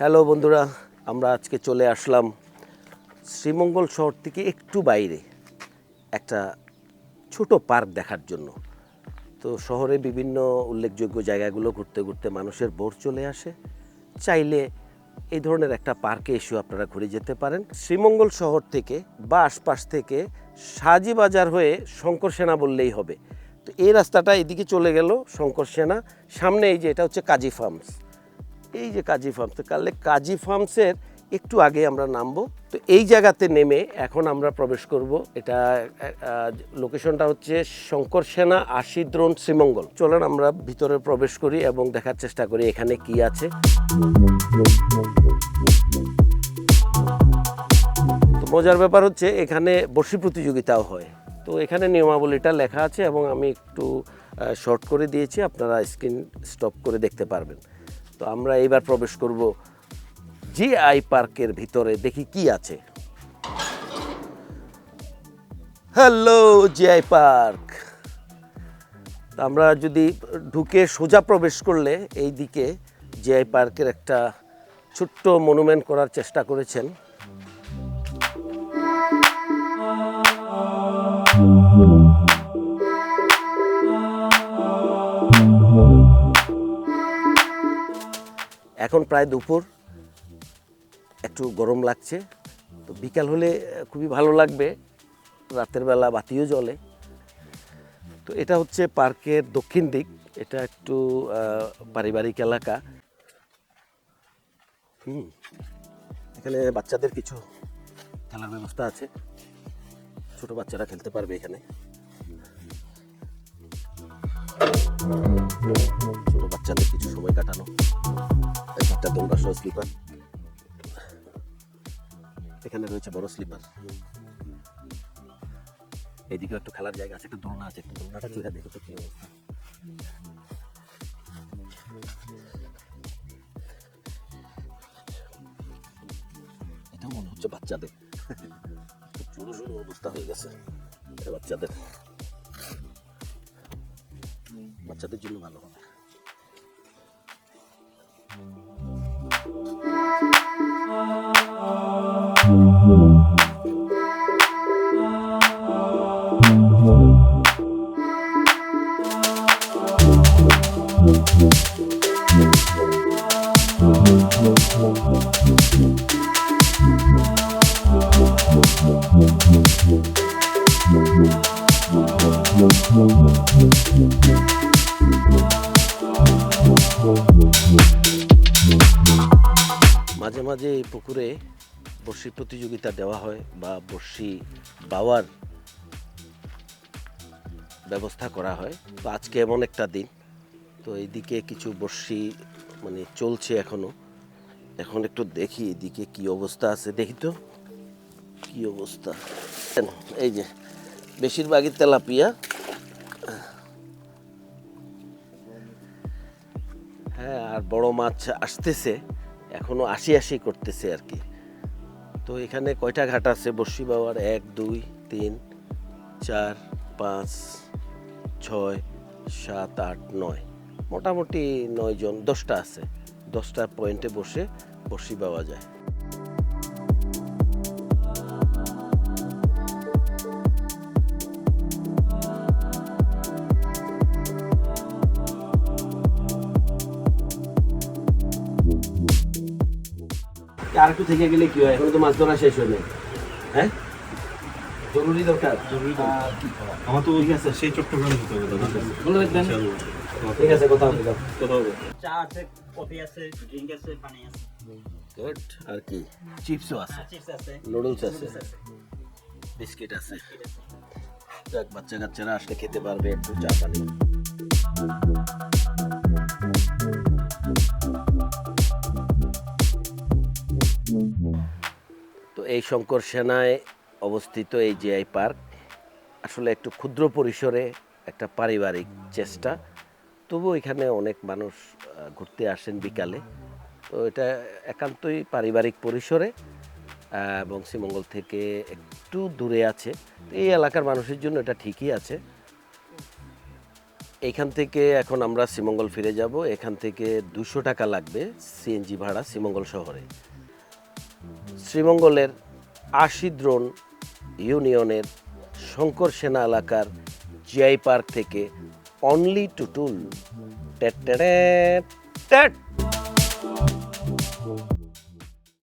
Hello বন্ধুরা, আমরা আজকে চলে আসলাম শ্রীমঙ্গল শহর থেকে একটু বাইরে, একটা ছোট পার্ক দেখার জন্য। তো শহরে বিভিন্ন উল্লেখযোগ্য জায়গাগুলো ঘুরতে ঘুরতে মানুষের বোর চলে আসে। চাইলে এই ধরনের একটা পার্কে এসেও আপনারা ঘুরে যেতে পারেন। শ্রীমঙ্গল শহর থেকে বা আশপাশ থেকে সাজি বাজার হয়ে শঙ্কর সেনা বললেই হবে। তো এই রাস্তাটা এদিকে চলে গেল শঙ্কর সেনা, সামনে এই যে এটা হচ্ছে কাজী ফার্মস। এই যে কাজী ফার্মস তো কালে কাজী ফার্মসের একটু আগে আমরা নামবো। তো এই জায়গাতে নেমে এখন আমরা প্রবেশ করব। এটা লোকেশনটা হচ্ছে শঙ্কর সেনা আশিদ্রোণ শ্রীমঙ্গল। চলেন আমরা ভিতরে প্রবেশ করি এবং দেখার চেষ্টা করি এখানে কি আছে। মজার ব্যাপার হচ্ছে এখানে বর্ষি প্রতিযোগিতাও হয়। তো এখানে নিয়মাবলীটা লেখা আছে এবং আমি একটু শর্ট করে দিয়েছি। আপনারা স্ক্রিন স্টপ করে দেখতে পারবেন। তো আমরা এইবার প্রবেশ করব জি আই পার্কের ভিতরে, দেখি কি আছে। Hello GI park. আমরা যদি ঢুকে সোজা প্রবেশ করলে এই দিকে জিআই পার্কের একটা ছোট্ট মনুমেন্ট করার চেষ্টা করেছেন। এখন প্রায় দুপুর। একটু গরম লাগছে। তো বিকাল হলে খুবই ভালো লাগবে। রাতের বেলা বাতিও জ্বলে। তো এটা হচ্ছে পার্কের দক্ষিণ দিক। এটা একটু পারিবারিক এলাকা। হুম, এখানে বাচ্চাদের কিছু খেলার ব্যবস্থা আছে। ছোট বাচ্চারা খেলতে পারবে এখানে। ছোট বাচ্চাদের কিছু সময় কাটানো। একটা দোলনা সহ স্লিপার। এখানে রয়েছে বড় স্লিপার। এইদিকে একটু খেলার জায়গা আছে, একটা দোলনা আছে, একটু দোলনাটা চুরা দেখো তো কি অবস্থা। এটা মনে হচ্ছে বাচ্চাদের। জোরো জোরো অবস্থা হয়ে গেছে বাচ্চাদের। বাচ্চাদের জন্য ভালো হবে। মাঝে মাঝে এই পুকুরে বড়শি প্রতিযোগিতা দেওয়া হয় বা বড়শি বাওয়ার ব্যবস্থা করা হয়। তো আজকে এমন একটা দিন। তো এইদিকে কিছু বড়শি মানে চলছে এখনও। এখন একটু দেখি এদিকে কি অবস্থা আছে, দেখি তো। কি অবস্থা? এই যে, বেশিরভাগই তেলাপিয়া। হ্যাঁ আর বড় মাছ আসতেছে, এখনও আশি আশি করতেছে আর কি। তো এখানে কয়টা ঘাট আছে? বর্ষি বাবার এক, দুই, তিন, চার, পাঁচ, ছয়, সাত, আট, নয়। মোটামুটি নয় জন দশটা আছে। দশটা পয়েন্টে বসে বর্ষি পাওয়া যায়। আর একটু থেকে গেলে কি হয়? এখন তো মাছ ধরা শেষ হয়ে নেই। হ্যাঁ? জরুরি দরকার জরুরি আমার তো ঠিক আছে সেই চট্টগ্রাম যেতে হবে বলে রাখবেন ঠিক আছে কথা হবে কথা হবে। চা আছে কফি আছে ড্রিঙ্ক আছে পানি আছে। গুড আর কি? চিপসও আছে। চিপস আছে। নুডলস আছে। বিস্কিট আছে। যাক বাচ্চা কাচ্চারা আসলে খেতে পারবে একটু চা পানি। তো এই শঙ্কর সেনায় অবস্থিত এই জিআই পার্ক আসলে একটু ক্ষুদ্র পরিসরে একটা পারিবারিক চেষ্টা। তবু এখানে অনেক মানুষ ঘুরতে আসেন বিকালে। তো এটা একান্তই পারিবারিক পরিসরে শ্রীমঙ্গল থেকে একটু দূরে আছে। এই এলাকার মানুষের জন্য এটা ঠিকই আছে। এখান থেকে এখন আমরা শ্রীমঙ্গল ফিরে যাব। এখান থেকে দুশো টাকা লাগবে সিএনজি ভাড়া শ্রীমঙ্গল শহরে। শ্রীমঙ্গলের আশিদ্রোন ইউনিয়নের শঙ্কর সেনা এলাকার জিআই পার্ক থেকে অনলি টুটুল। ট্যাট ট্যাট ট্যাট